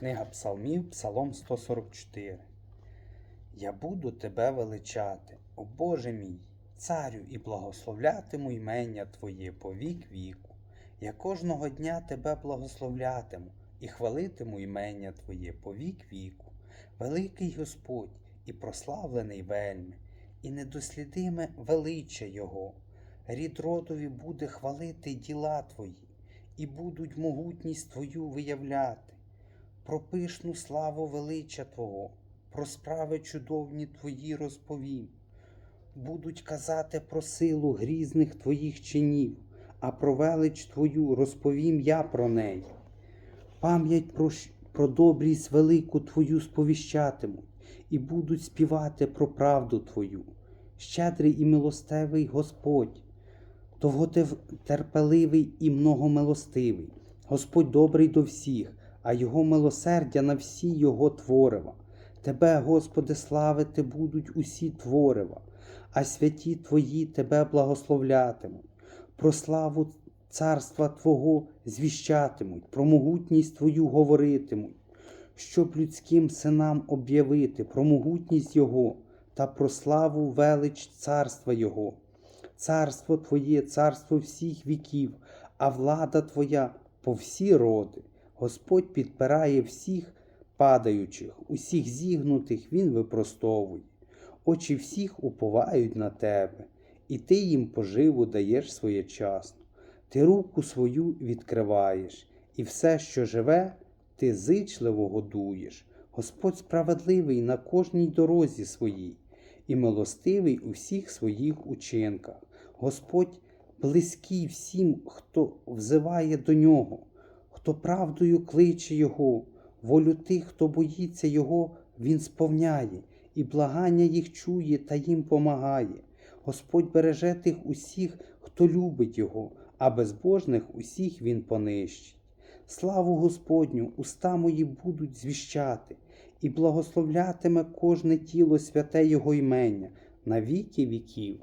Книга Псалмів, Псалом 144. Я буду тебе величати, о Боже мій, царю, і благословлятиму ймення Твоє по вік віку. Я кожного дня тебе благословлятиму і хвалитиму ймення Твоє по вік віку. Великий Господь і прославлений вельми, і недослідиме величчя Його. Рід родові буде хвалити діла Твої, і будуть могутність Твою виявляти про пишну славу величчя Твого, про справи чудовні Твої розповім. Будуть казати про силу грізних Твоїх чинів, а про велич Твою розповім я про неї. Пам'ять про, про добрість велику Твою сповіщатимуть, і будуть співати про правду Твою. Щедрий і милостивий Господь, довготерпеливий і многомилостивий. Господь добрий до всіх, а Його милосердя на всі Його творива. Тебе, Господи, славити будуть усі творива, а святі Твої Тебе благословлятимуть. Про славу царства Твого звіщатимуть, про могутність Твою говоритимуть, щоб людським синам об'явити про могутність Його та про славу велич царства Його. Царство Твоє, царство всіх віків, а влада Твоя по всі роди. Господь підпирає всіх падаючих, усіх зігнутих Він випростовує. Очі всіх уповають на тебе, і ти їм поживу даєш своєчасно. Ти руку свою відкриваєш, і все, що живе, ти зичливо годуєш. Господь справедливий на кожній дорозі своїй, і милостивий у всіх своїх учинках. Господь близький всім, хто взиває до нього, хто правдою кличе Його, волю тих, хто боїться Його, Він сповняє, і благання їх чує та їм помагає. Господь береже тих усіх, хто любить Його, а безбожних усіх Він понищить. Славу Господню, уста мої будуть звіщати, і благословлятиме кожне тіло святе Його імення на віки віків.